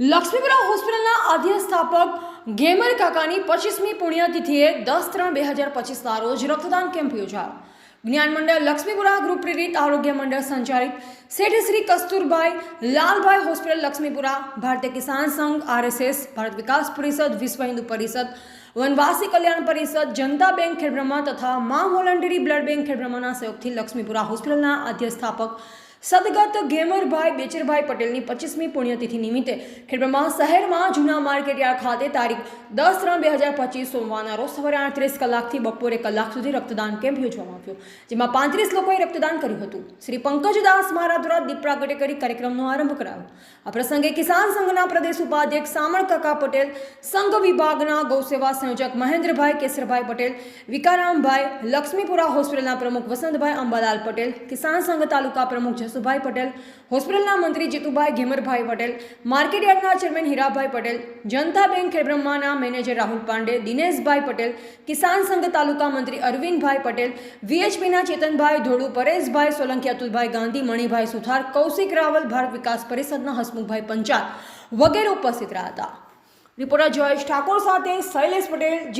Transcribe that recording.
લક્ષ્મીપુરા હોસ્પિટલના અધ્યસ્થાપક ગેમર કાકાની પચીસમી પુણ્યતિથિએ દસ ત્રણ બે હજાર પચીસના રોજ રક્તદાન કેમ્પ યોજાયો. જ્ઞાન લક્ષ્મીપુરા ગ્રુપ પ્રેરિત આરોગ્ય મંડળ સંચાલિત શેઠ શ્રી કસ્તુરભાઈ લાલભાઈ હોસ્પિટલ લક્ષ્મીપુરા, ભારતીય કિસાન સંઘ, આરએસએસ, ભારત વિકાસ પરિષદ, વિશ્વ હિન્દુ પરિષદ, વનવાસી કલ્યાણ પરિષદ, જનતા બેંક ખેડબ્રહ્મા તથા મા વોલન્ટરી બ્લડ બેંક ખેડબ્રહ્માના સહયોગથી લક્ષ્મીપુરા હોસ્પિટલના આદ્ય સ્થાપક સદગત ગેમરભાઈ બેચરભાઈ પટેલની પચીસમી પુણ્યતિથિ નિમિત્તે ખેડબ્રહ્મા શહેરમાં જૂના માર્કેટયાર્ડ ખાતે તારીખ દસ ત્રણ બે હજાર પચીસ સોમવારના રોજ સવારે આડત્રીસ કલાકથી બપોરે કલાક સુધી રક્તદાન કેમ્પ યોજવામાં આવ્યો. જેમાં પાંત્રીસ લોકોએ રક્તદાન કર્યું હતું. શ્રી પંકજદાસ મહારાજ દ્વારા દીપ પ્રાગટ્ય કરી કાર્યક્રમનો આરંભ કરાયો. આ પ્રસંગે કિસાન સંઘના પ્રદેશ ઉપાધ્યક્ષ કાકા પટેલ, સંઘ વિભાગના ગૌસેવા સંયોજક મહેન્દ્રભાઈ કેસરભાઈ પટેલ, વિકારામભાઈ લક્ષ્મીપુરા હોસ્પિટલના પ્રમુખ વસંતભાઈ અંબાલાલ પટેલ, કિસાન સંઘ તાલુકા પ્રમુખ જસુભાઈ પટેલ, હોસ્પિટલના મંત્રી જીતુભાઈ ઘેમરભાઈ પટેલ માર્કેટયાર્ડના ચેરમેન હીરાભાઈ પટેલ જનતા બેંક ખેડબ્રહ્માના મેનેજર રાહુલ પાંડે, દિનેશભાઈ પટેલ, કિસાન સંઘ તાલુકા મંત્રી અરવિંદભાઈ પટેલ, વીએચપીના ચેતનભાઈ ધોળુ, પરેશભાઈ સોલંકી, અતુલભાઈ ગાંધી, મણિભાઈ સુથાર, કૌશિક રાવલ, ભારત વિકાસ પરિષદના હસમુખભાઈ પંચાલ વગેરે ઉપસ્થિત રહ્યા હતા. રિપોર્ટર જયેશ ઠાકોર સાથે શૈલેષ પટેલ